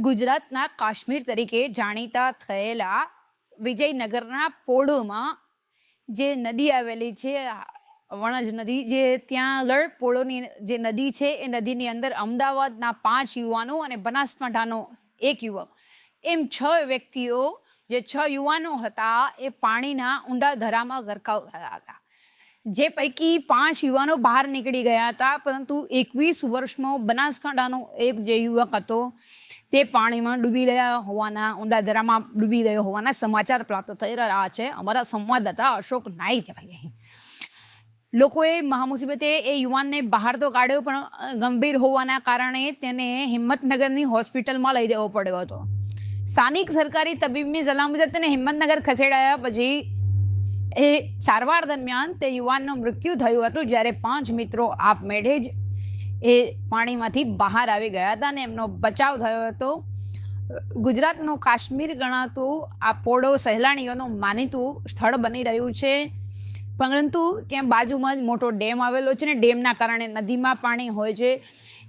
ગુજરાતના કાશ્મીર તરીકે જાણીતા થયેલા વિજયનગરના પોળોમાં જે નદી આવેલી છે, વણજ નદી, જે ત્યાં આગળ પોળોની જે નદી છે, એ નદીની અંદર અમદાવાદના પાંચ યુવાનો અને બનાસકાંઠાનો એક યુવક. એમ છ વ્યક્તિઓ, જે છ યુવાનો હતા, એ પાણીના ઊંડા ધરામાં ગરકાવ થયા હતા. જે પૈકી પાંચ યુવાનો બહાર નીકળી ગયા હતા, પરંતુ એકવીસ વર્ષનો બનાસકાંઠાનો એક જે યુવક હતો, તે પાણીમાં ડૂબી રહ્યા હોવાના ઊંડા દરામાં ડૂબી રહ્યો હોવાના સમાચાર પ્રાપ્ત થઈ રહ્યા છે. અમારા સંવાદદાતા અશોક નાઈક ભાઈ. લોકોએ મહામુસીબતે એ યુવાનને બહાર તો કાઢ્યો, પણ ગંભીર હોવાના કારણે તેને હિંમતનગરની હોસ્પિટલમાં લઈ જવો પડ્યો હતો. સ્થાનિક સરકારી તબીબની સલાહ મુજબ તેને હિંમતનગર ખસેડાયા પછી એ સારવાર દરમિયાન તે યુવાનનું મૃત્યુ થયું હતું જ્યારે પાંચ મિત્રો આપમેળે જ એ પાણીમાંથી બહાર આવી ગયા હતા અને એમનો બચાવ થયો હતો. ગુજરાતનું કાશ્મીર ગણાતું આ પોળો સહેલાણીઓનું માનીતું સ્થળ બની રહ્યું છે. પરંતુ ત્યાં બાજુમાં જ મોટો ડેમ આવેલો છે ને ડેમના કારણે નદીમાં પાણી હોય છે.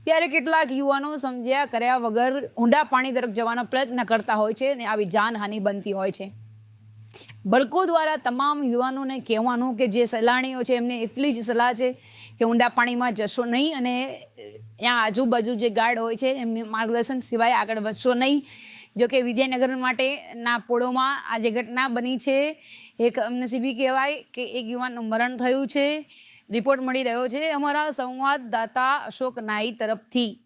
ત્યારે કેટલાક યુવાનો સમજ્યા કર્યા વગર ઊંડા પાણી તરફ જવાનો પ્રયત્ન કરતા હોય છે અને આવી જાનહાનિ બનતી હોય છે. બળકો દ્વારા તમામ યુવાનોને કહેવાનું કે જે સહેલાણીઓ છે, એમને એટલી જ સલાહ છે કે ઊંડા પાણીમાં જશો નહીં અને ત્યાં આજુબાજુ જે ગાર્ડ હોય છે, એમને માર્ગદર્શન સિવાય આગળ વધશો નહીં. જો કે વિજયનગર માટેના પોળોમાં આ જે ઘટના બની છે. એક નસીબી કહેવાય કે એક યુવાનનું મરણ થયું છે. રિપોર્ટ મળી રહ્યો છે. અમારા સંવાદદાતા અશોક નાઈ તરફથી.